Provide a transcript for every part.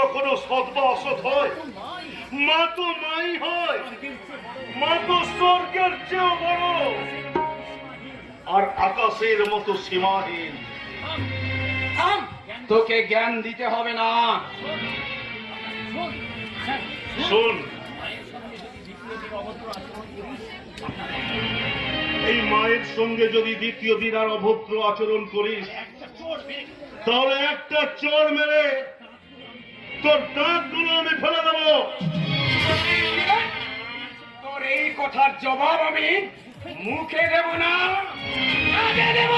কখনো অসৎ হয়, মা তো মাই হয়, মা তো স্বর্গের চেয়েও বড়। আর আকাশের মতো সীমাহীন। তোকে জ্ঞান দিতে হবে না। শোন। এই মায়ের সঙ্গে যদি দ্বিতীয় দিন আর অভদ্র আচরণ করিস, তাহলে একটা চোর মেরে তোর দাঁতগুলো আমি ফেলে দেবো। তোর এই কথার জবাব আমি মুখে দেব না আগে দেব।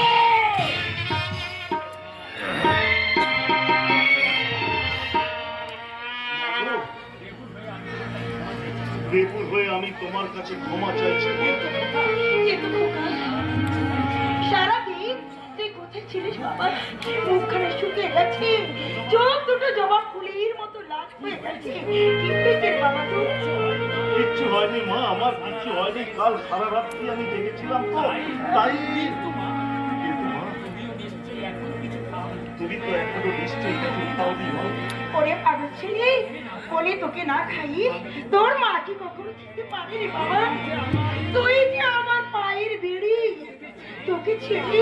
বেকুল হয়ে আমি তোমার কাছে ক্ষমা চাইছি। সারাদিন তুই কোথায় ছিলিস বাবা? মুখখানে শুকিয়ে গেছে? চোখ দুটো জবা কিচ্ছু হয়নি, মা, আমার কিচ্ছু হয়নি। কাল সারা রাত্রি আমি জেগেছিলাম তো, তাই তোকে না খাই তোর মা কি বাবা? তুই যে আমার পায়ের বেড়ি, তোকে ছেড়ে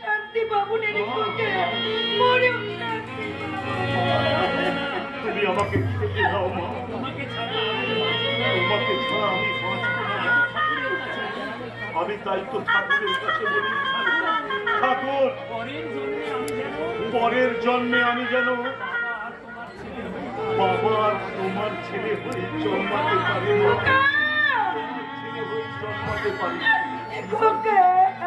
শান্তি পাবো না রে শান্তি। তুমি আমাকে খেতে দাও মা। তোমাকে ছাড়া আমি আমি তাই তো ঠাকুরের কাছে বলি ঠাকুর পরের জন্মে আমি যেন বাবা আর তোমার ছেলে হয়ে জন্মাতে পারি। ছেলে হয়ে জন্মাতে পারি।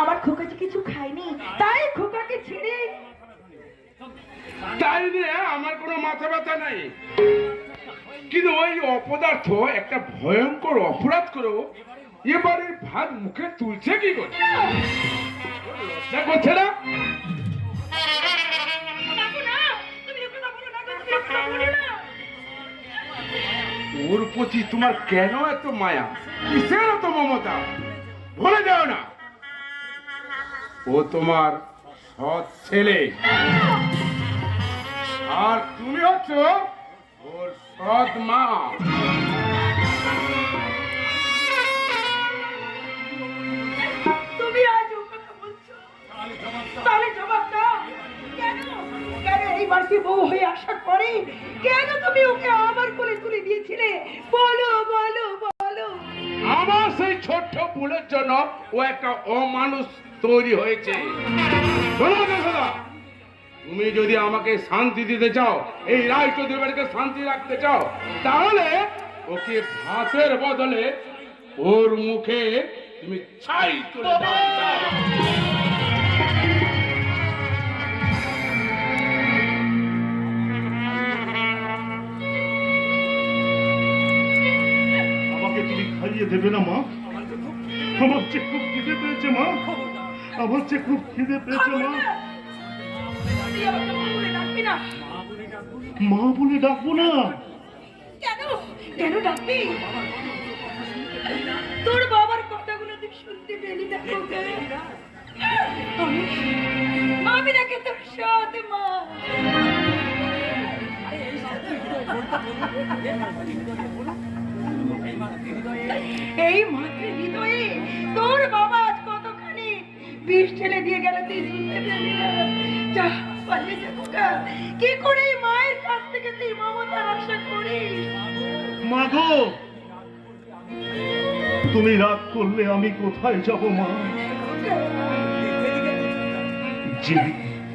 আমার খোকা যে কিছু খায়নি তাই খোকাকে ছেড়ে তাই নিয়ে আমার কোনো মাথা ব্যথা নাই। কিন্তু ওই অপদার্থ একটা ভয়ঙ্কর অপরাধ করেও এবারে ভাত মুখে তুলছে কি করে? করছে না। ওর প্রতি তোমার কেন এত মায়া? কিসের এত মমতা? ভুলে যাও না। ও তোমার সৎ ছেলে। আর তুমি হচ্ছ ওর সৎ মা। তুমি আজ ও কথা বলছো? তাহলে জবাব দাও। কেন? কেন এই বাড়িতে বউ হয়ে আসার পরে কেন তুমি ওকে আবার করে তুলে দিয়েছিলে? বলো বলো বলো। আমার সেই ছোট্ট ভুলের জন্য ও একটা অমানুষ তৈরি হয়েছে। তুমি যদি আমাকে শান্তি দিতে চাও, এই রায়চৌধুরী বাড়িকে শান্তি রাখতে চাও, তাহলে ওকে ভাতের বদলে ওর মুখে তুমি ছাই তুলে দাও। আমার খুব খিদে পেয়েছে মা। মা বলে ডাকবি না। মা বলে ডাকবো না। কেন? কেন ডাকবি? তোর বাবার কথাগুলো তুই শুনতে পেলি না আমি আমি নাকি তোর সৎ মা। এই মাতৃ হৃদয়ে তোর বাবা বিষ ঠেলে দিয়ে গেল তুই শুনতে পেলি না যা পালিয়ে যা খোকা। কি করে মায়ের কাছ থেকে তুই মমতার আশা করিস? তুমি রাগ করলে আমি কোথায় যাব মা?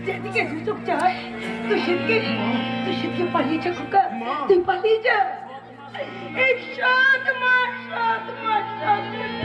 যেদিকে চায় তুই সেদিকে তুই সেদিকে পালিয়ে যা খোকা। তুই পালিয়ে যা। এই সাত মাস সাত মাস সাত মাস।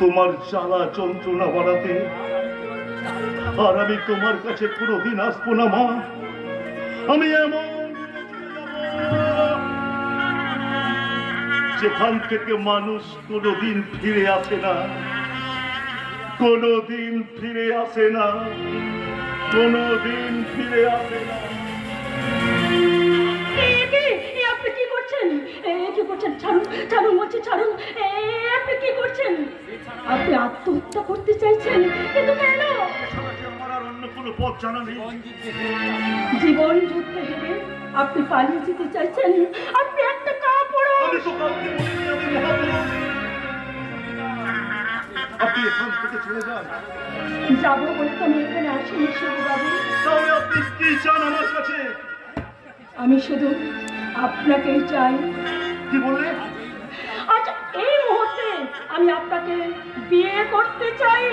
তোমার জ্বালা যন্ত্রণা বাড়াতে, আর আমি তোমার কাছে কোনোদিন আসব না, মা। আমি এমন যেখান থেকে মানুষ কোনোদিন ফিরে আসে না, কোনোদিন ফিরে আসে না, কোনোদিন ফিরে আসে না। করছেন ছাড়ুন ছাড়ুন বলছি ছাড়ুন। এ আপনি কি করছেন? আপনি আত্মহত্যা করতে চাইছেন? কিন্তু কেন? জীবন যুদ্ধে হেরে আপনি পালিয়ে যেতে চাইছেন? আপনি একটা কাপড় আপনি এখান থেকে চলে যান। যাব বলে তো আমি এখানে আসিনি শুধু বাবু তাহলে আপনি কি চান আমার কাছে? আমি শুধু আপনাকেই চাই। কি বললে? আচ্ছা এই মুহূর্তে আমি আপনাকে বিয়ে করতে চাই।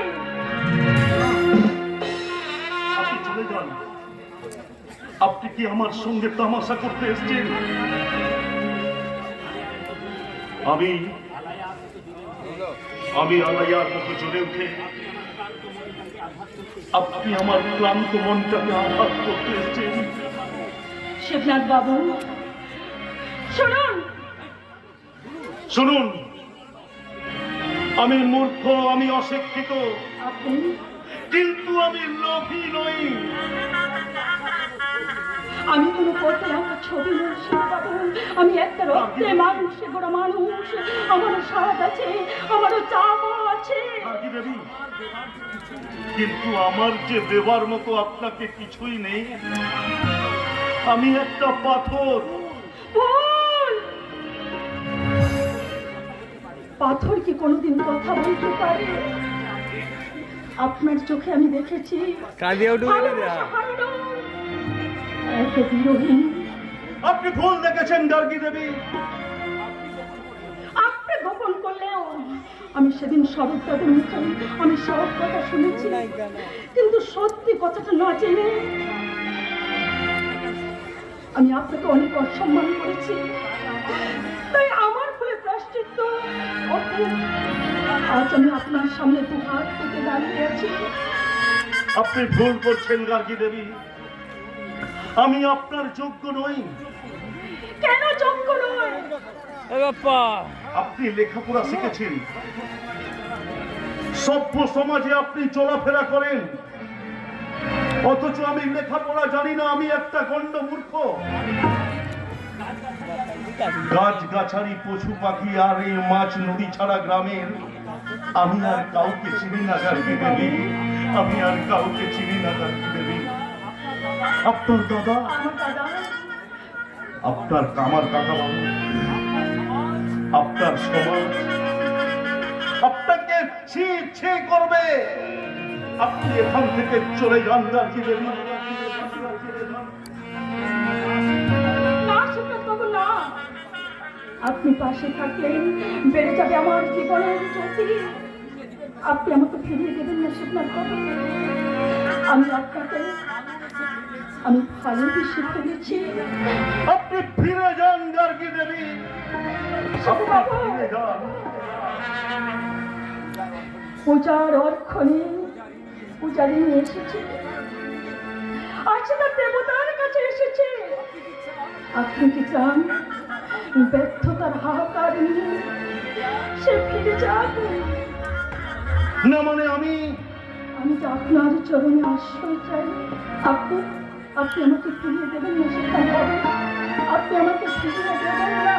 আপনি চলে যান। আপনি কি আমার সঙ্গে তামাশা করতে এসেছেন? আমি আমি আলাইয়ার মতো চলে উঠে আপনি আমার ক্লান্ত মনটাকে আঘাত করতে এসেছেন। শিবনাথ বাবু শুনুন। শুনুন। আমি মূর্খ আমি অশিক্ষিত। কিন্তু আমি লোভী নই। আমি কোনো পথে আমার ছবি আমি একটা রক্তে মানুষ গোড়া মানুষ। আমারও স্বাদ আছে আমারও চাপা আছে। কিন্তু আমার যে দেবার মতো আপনাকে কিছুই নেই। আমি একটা পাথর? পাথর কি কোনোদিন কথা বলতে পারে? আপনার চোখে আমি দেখেছি। আপনি ভুল দেখেছেন গার্গী দেবী। আপনি গোপন করলেও আমি সেদিন সরব তাদের মুখে আমি সব কথা শুনেছি। কিন্তু সত্যি কথাটা না জেনে আমি আপনাকে অনেক অসম্মান করেছি। আজ আমি আপনার সামনে দু হাত থেকে দাঁড়িয়ে আছি। আপনি ভুল করছেন গার্গী দেবী। আমি আপনার যোগ্য নই। কেন যোগ্য নয়? এ আপনি লেখাপড়া শিখেছেন। সভ্য সমাজে আপনি চলাফেরা করেন। অথচ আমি লেখাপড়া জানি না আমি একটা গণ্ড মূর্খ। গাছ গাছারি পশু পাখি আর এই মাছ নদী ছাড়া গ্রামের, আমি আর কাউকে চিনি না গার্গী দেবী আমি আর কাউকে চিনি না গার্গী দেবী আপনার দাদা? আপনার কামার কাকা বাবু? আপনার সমাজ? আপনাকে ছি ছি করবে। আপনি এখান থেকে চলে যান গার্গী দেবী আপনি পাশে থাকলেন। বেড়ে যাবে আমার জীবনের জ্যোতি আপনি আমাকে ফিরিয়ে দেবেন না সুব্রত বাবু আমি আপনাকে আমি ভালোবেসে ফেলেছি আপনি ফিরে যান গার্গী দেবী। পূজার অর্থনে পূজারি নিয়ে এসেছে। আজ তার দেবতার কাছে এসেছে। আপনি কি চান? ব্যর্থতার হাহাকার নিয়ে সে ফিরে যাবে না মানে আমি আমি তো আপনার চরণে আশ্রয় চাই। আপনি আপনি আমাকে ফিরিয়ে দেবেন না সেটা হবে আপনি আমাকে ফিরিয়ে দেবেন না।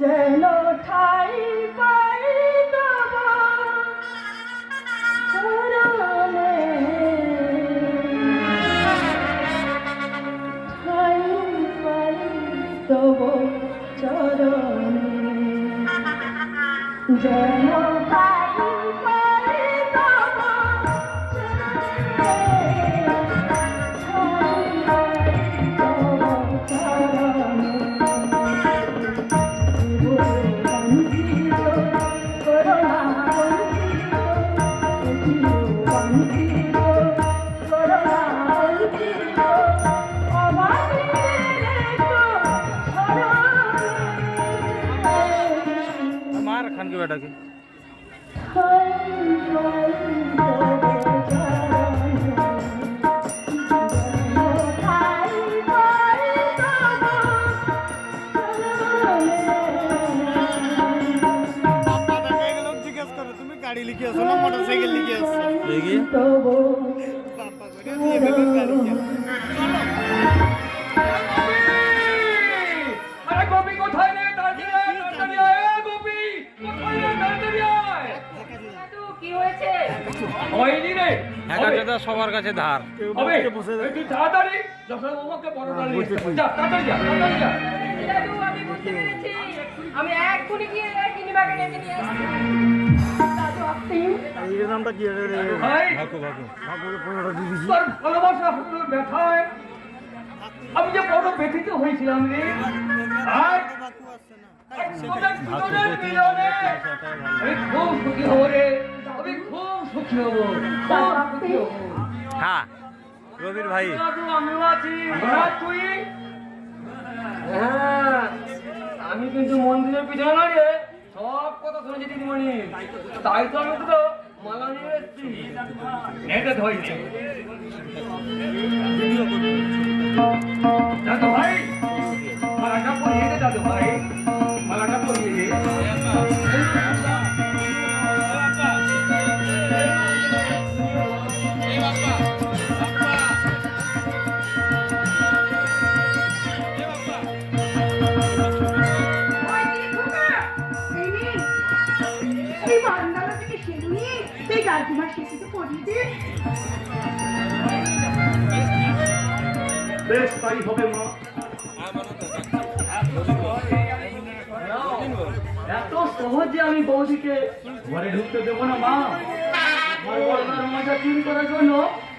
যেন ঠাই পাই। যেন দাদা সবার কাছে ধার। তাড়াতাড়ি যখন বাবাকে বড়টা নিয়ে এসে যা তাড়াতাড়ি যা তাড়াতাড়ি যা। আমি বুঝতে পেরেছি। আমি এক্ষুনি গিয়ে কিনিবাকে ডেকে নিয়ে আসছি। দাদু নামটা কি রে? ভাই। ভাকু ভাকু পনেরোটা দিয়ে দিছি ভালোবাসা তোর ব্যথায়। আমি যে বড় ব্যথিত হয়েছিলাম রে আর তোদের দুজনের মিলনে আমি আমি হ্যাঁ রবির ভাই। আমি কিন্তু মন্দিরের পিছনে রে, সব কথা শুনেছি দিদিমণি। তাই তো আমি তো মালা নিয়ে এসেছি। ধরেছি তাই হবে মা। এত সহজে আমি বৌদিকে ঘরে ঢুকতে দেবো না মা। মজা চুরি করার জন্য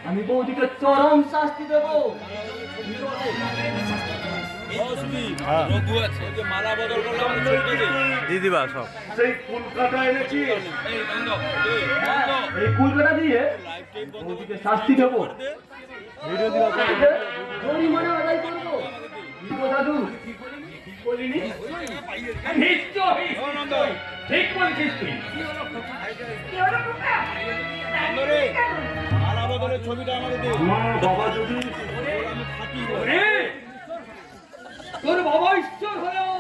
আমি বৌদিকে চরম শাস্তি দেবো। দিদিবা সব। সেই কলকাতা এনেছিস এই কুলকাটা দিয়ে বৌদিকে শাস্তি দেবো। ভিডিও দিবা? জরিমানা আদায় করব দাদু বলিনি? নিশ্চয়ই নিশ্চয়ই। ঠিক বলছিস তুই। কেন? মা বাবা যদি তোর বাবা ঈশ্বর হলেও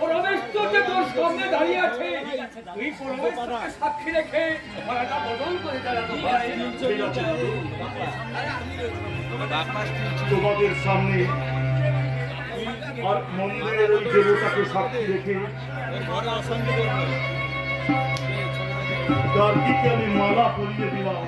পরমেশ্বর যে তোর সামনে দাঁড়িয়ে আছে। তুই পরমেশ্বরকে সাক্ষী রেখে বদল করে দাঁড়াতো তোমাদের সামনে আর মন্দিরের ওই দেবতাকে সাক্ষী রেখে কার্তিকে আমি মালা পরিয়ে দিলাম।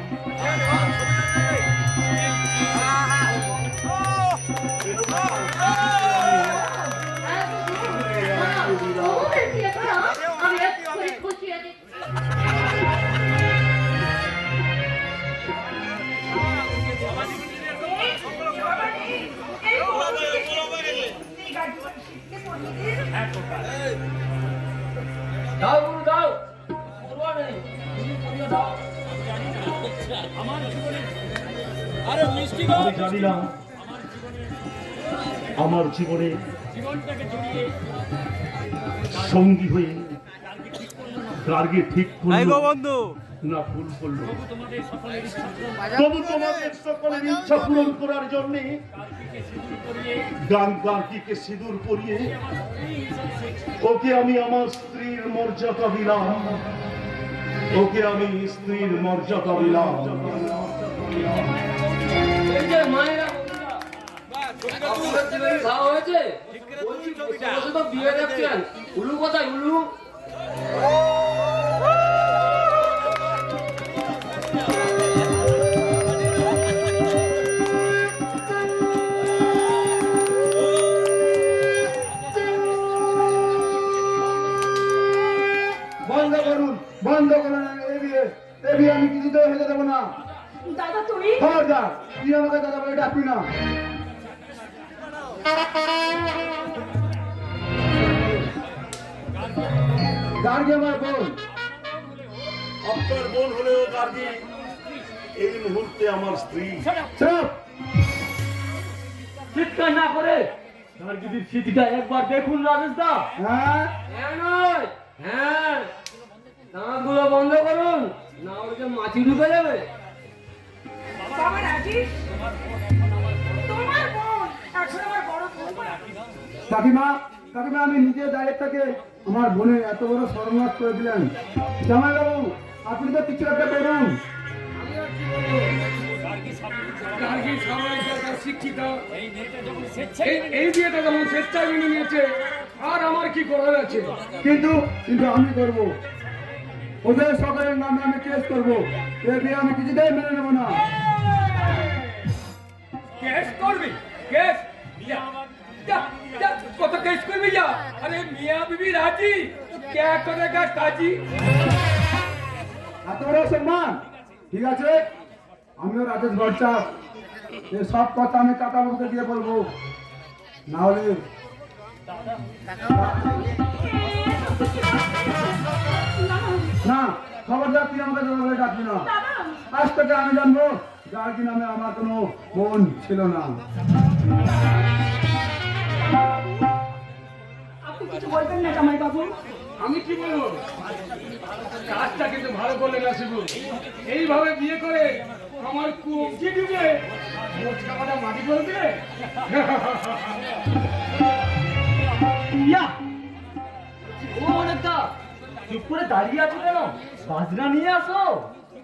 জীবনে সঙ্গী হয়ে গার্গে ঠিক করল বন্ধু। না ভুল করল। তবু তোমাদের সকলের ইচ্ছা পূরণ করার জন্য গান গার্গিকে সিঁদুর পরিয়ে ওকে আমি আমার স্ত্রীর মর্যাদা দিলাম। ওকে আমি স্ত্রীর মর্যাদা দিলাম। মায়েরা হয়েছে তো বিয়ে দেখছেন উলু কোথায় উলু বন্ধ করুন বন্ধ করুন এ বিয়ে এ বিয়ে আমি কিছুতে হতে দেবো না। দাদা তুমি? খবরদার তুই আমাকে দাদা বলে ডাকবি না। গার্গে আমার বোন। আপনার বোন হলেও গার্গি। এই মুহূর্তে আমার স্ত্রী। চিৎকার না করে। যদি স্মৃতিটা একবার দেখুন রাজেশ দা। হ্যাঁ? হ্যাঁ হ্যাঁ। নাকগুলো বন্ধ করুন না যে মাছি ঢুকে যাবে। কাকিমা কাকিমা আমি নিজের দায়ের থেকে আমার বোনের এত বড় সর্বনাশ করে দিলেন। জামাইবাবু আপনি তো কিছু একটা করুন শিক্ষিত। এই- এই বিয়েটা যেমন স্বেচ্ছায় মেনে নিয়েছে আর আমার কি করার আছে? কিন্তু কিন্তু আমি করব। ওদের সকলের নামে আমি কেস করব। এ বিয়ে আমি কিছুতেই মেনে নেব না। কেস করবি? যা, কত কেস করবি যা? আরে মিয়া বিবি, রাজি? তো কে করেগা কাজী বড় সম্মান? ঠিক আছে? আমিও রাজেশ ভট্টা। এই সব কথা আমি কাকাবাবুকে দিয়ে বলব। না হলে না, খবরদার, তুই আমাকে জোরে ডাকবি না। আজ থেকে আমি জানব, যার কি নামে আমার কোনো বোন ছিল না। কিছু বলবেন না জামাই বাবু আমি কি বলব? কাজটা কিন্তু ভালো করলে না শিবু। এইভাবে বিয়ে করে আমার কুমকি দিবে? মোচকা মাটা মাটি করে দিলে ও অনেকটা চুপ করে দাঁড়িয়ে আছো কেন? বাজনা নিয়ে আসো।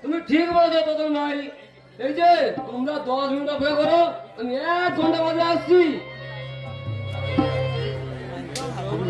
তুমি ঠিক বলেছ তোদের ভাই এই যে তোমরা দশ মিনিট অপেক্ষা করো আমি এক ঘণ্টা বাজে আসছি।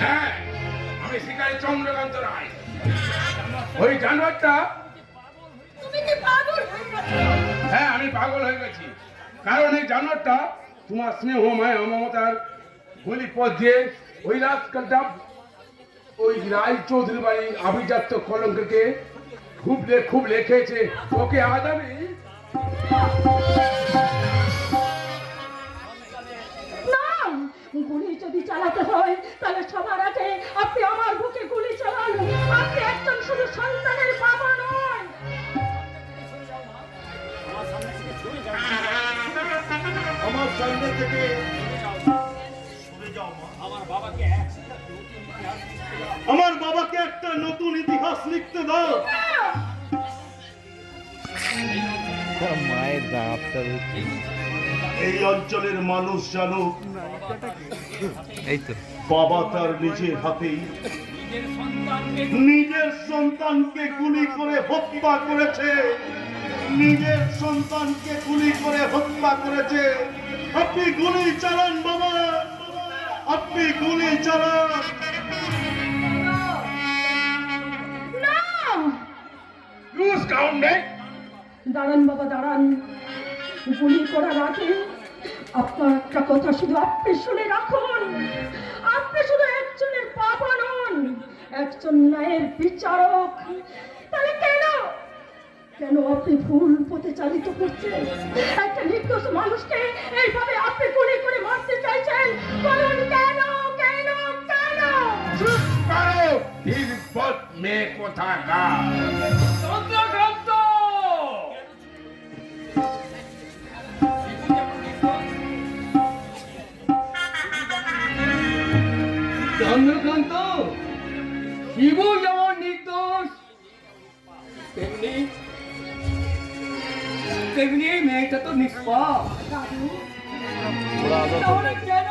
হ্যাঁ, চন্দ্রকান্ত রায় ওই হয়ে আমি পাগল হয়ে গেছি? কারণ এই জানোয়ারটা তোমার স্নেহ মায়া মমতার পথ দিয়ে ওই রাজকালটা ওই রায় চৌধুরী বাড়ি আভিজাত্য কলঙ্ককে খুব লে- খুব লেখেছে। ওকে আজ আমি গুলি যদি চালাতে হয় তাহলে সবার আগে আপনি আমার বুকে গুলি চালান। আপনি একজন শুধু সন্তানের বাবা নয় আমার সামনে থেকে। আমার বাবাকে একটা নতুন ইতিহাস লিখতে দাও। মায়ের দাঁতটা এই অঞ্চলের মানুষ এই তো। বাবা তার নিজের হাতেই নিজের সন্তানকে গুলি করে হত্যা করেছে। নিজের সন্তানকে গুলি করে হত্যা করেছে। আপনি গুলি চালান বাবা। আপনি গুলি চালান। দাঁড়ান বাবা দাঁড়ান। গুলি করার আগে আপনার একটা কথা শুধু আপনি শুনে রাখুন। আপনি শুধু একজনের বাবা নন একজন ন্যায়ের বিচারক। তাহলে কেন? কেন আপনি ভুল পথে চালিত করছেন? একটা নির্দোষ মানুষকে এইভাবে আপনি গুলি করে মারতে চাইছেন? বলুন কেন? চুপ করো ধীরপথ মেয়ে কোথাকার চন্দ্রকান্ত চন্দ্রকান্ত শিবু যেমন নির্দোষ তেমনি তেমনি মেয়েটা তো নিষ্পাপ। কেন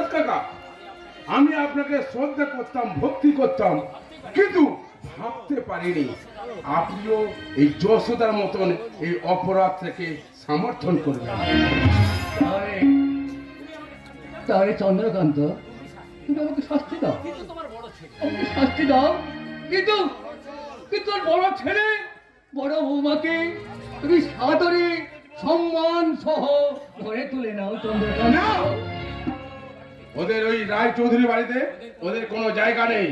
করতাম ভক্তি করতাম কিন্তু ভাবতে পারিনি। আপনিও এই যশোদার মতন এই অপরাধ থেকে সমর্থন করবেন। তাহলে চন্দ্রকান্ত তুমি আমাকে শাস্তি দাও। আমাকে শাস্তি দাও। কিন্তু কিন্তু তোর বড় ছেলে বড় বৌমাকে তুমি সাদরে সম্মান সহ ঘরে তুলে নাও চন্দ্রকান্ত! ওদের ওই রায় চৌধুরী বাড়িতে ওদের কোনো জায়গা নেই।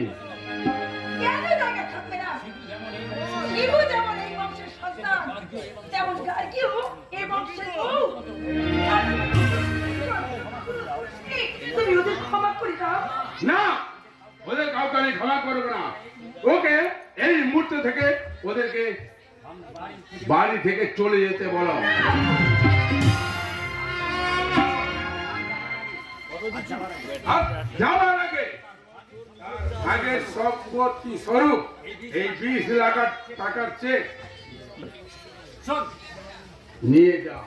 না? ওদের না কাউকে আমি ক্ষমা করব না। ওকে এই মুহূর্ত থেকে ওদেরকে বাড়ি থেকে চলে যেতে বলো। যাওয়ার আগে আগে সম্পত্তি স্বরূপ, এই বিশ লাখ টাকার চেক নিয়ে যাও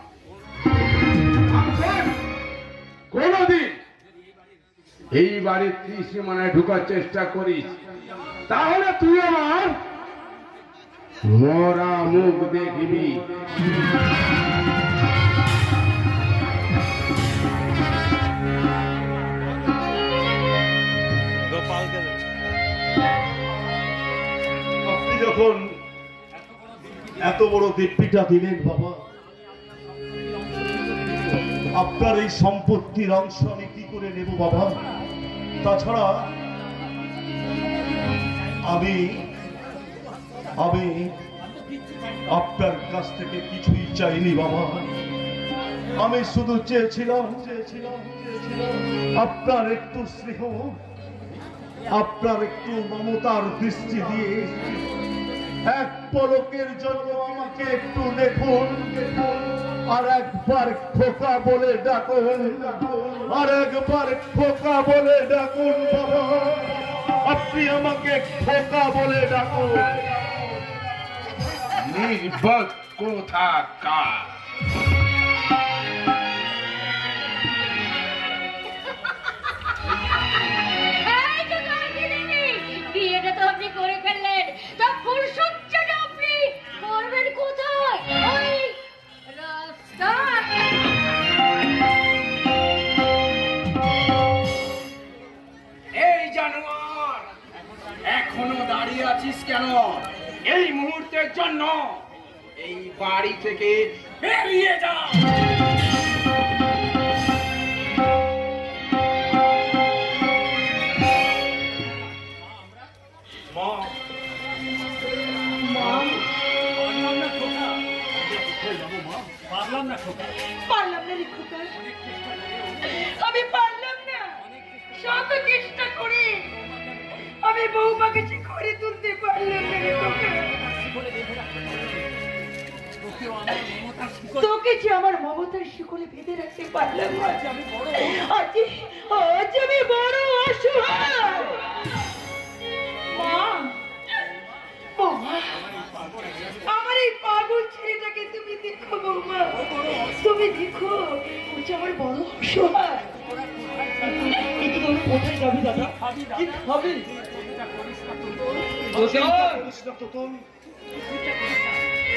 কোনদিন এই ঢুকার চেষ্টা করিস। তাহলে তুই আমার মরা মুখ দেখবি। যখন এত বড় দিব্যিটা দিলেন বাবা, আপনার এই সম্পত্তির অংশ আমি কি করে নেব বাবা? তাছাড়া আমি আমি আপনার কাছ থেকে কিছুই চাইনি বাবা। আমি শুধু চেয়েছিলাম আপনার একটু স্নেহ, আপনার একটু মমতার দৃষ্টি দিয়ে এক পলকের জন্য আমাকে একটু দেখুন আর একবার খোকা বলে ডাকুন, আর একবার খোকা বলে ডাকুন, বাবা। আপনি আমাকে খোকা বলে ডাকুন। নির্বক কোথা কেন এই মুহূর্তের জন্য এই বাড়ি থেকে বেরিয়ে যা মা পারলাম না খোকা। আমি পারলাম না। চেষ্টা আমি বৌমাকে তোকে যে আমার মমতার শিকলে বেঁধে রাখতে পারলাম না আজ আজ আমি বড় অসহায় মা আমার এই পাগল ছেলেটাকে তুমি দেখো বৌমা। তুমি দেখো ও যে আমার বড় অসহায় কিন্তু তুমি কোথায় যাবি দাদা? কি খাবি?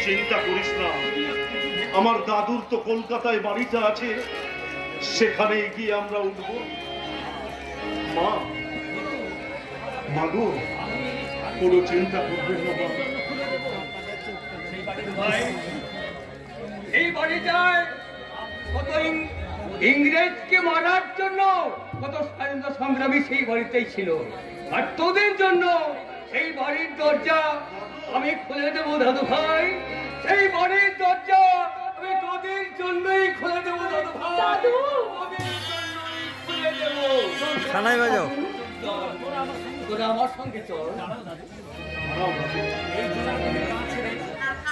চিন্তা করিস না। আমার দাদুর তো কলকাতায় বাড়িটা আছে, সেখানে গিয়ে আমরা উঠব। মা কোনো চিন্তা করবেন না এই বাড়িটায় ইংরেজকে মারার জন্য, কত স্বাধীনতা সংগ্রামী সেই বাড়িতেই ছিল। আর তোদের জন্য সেই বাড়ির দরজা আমি খুলে দেবো দাদু ভাই সেই বাড়ির দরজা জন্যই খুলে দেবো দাদু ভাই। দাদু! খুলে দেবো। সানাই বাজাও তোরা আমার সঙ্গে চল।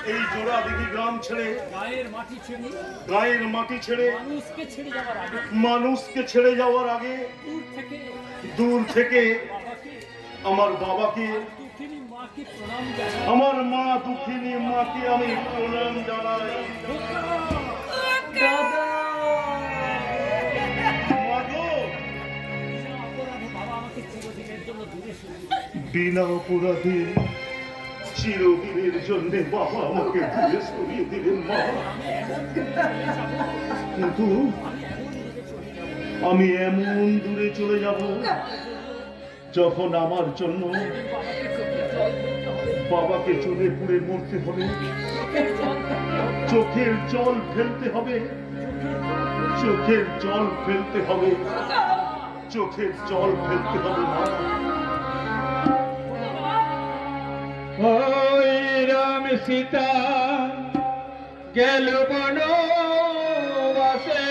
এই জোড়া দিদি গ্রাম ছেড়ে। গায়ের মাটি ছেড়ে। গায়ের মাটি ছেড়ে। মানুষকে ছেড়ে যাওয়ার আগে। মানুষকে ছেড়ে যাওয়ার আগে। দূর থেকে। দূর থেকে বাবাকে। আমার বাবাকে। আমার মা দুঃখিনী মাকে আমি প্রণাম জানাই। বিনা অপরাধে চিরদিনের জন্য বাবা আমাকে দূরে সরিয়ে দিলেন, মা। কিন্তু আমি এমন দূরে চলে যাব যখন আমার জন্য বাবাকে চলে পুড়ে মরতে হবে। চোখের জল ফেলতে হবে। চোখের জল ফেলতে হবে। চোখের জল ফেলতে হবে রাম সীতা গেল বনবাসে।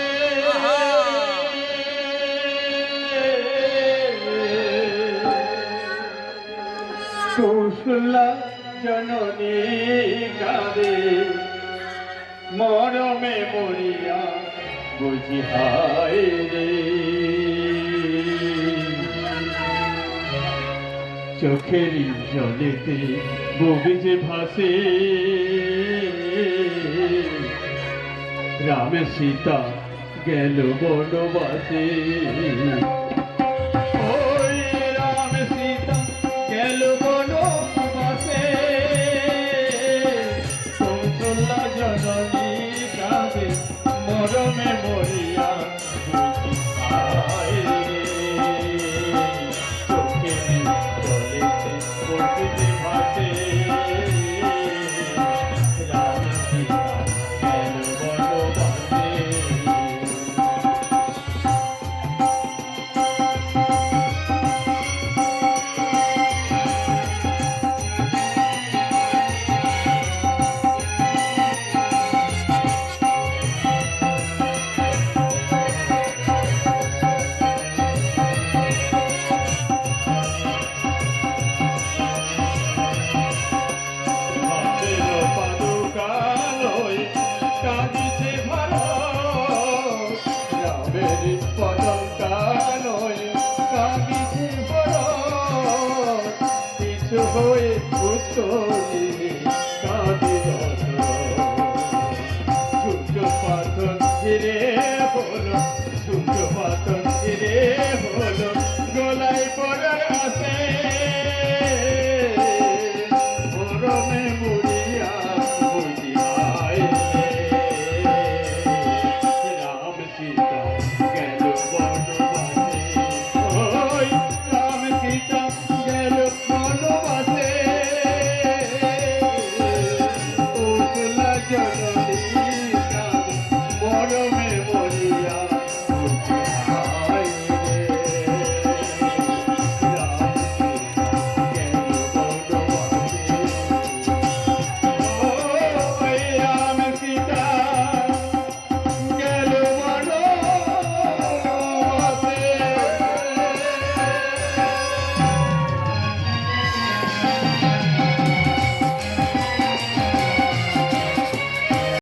কৌশলা জননী কাঁদে। মরমে মরিয়া বুঝি হায় রে। চোখের জলেতে ববি যে ভাসে রাম সীতা গেল বনবাসে।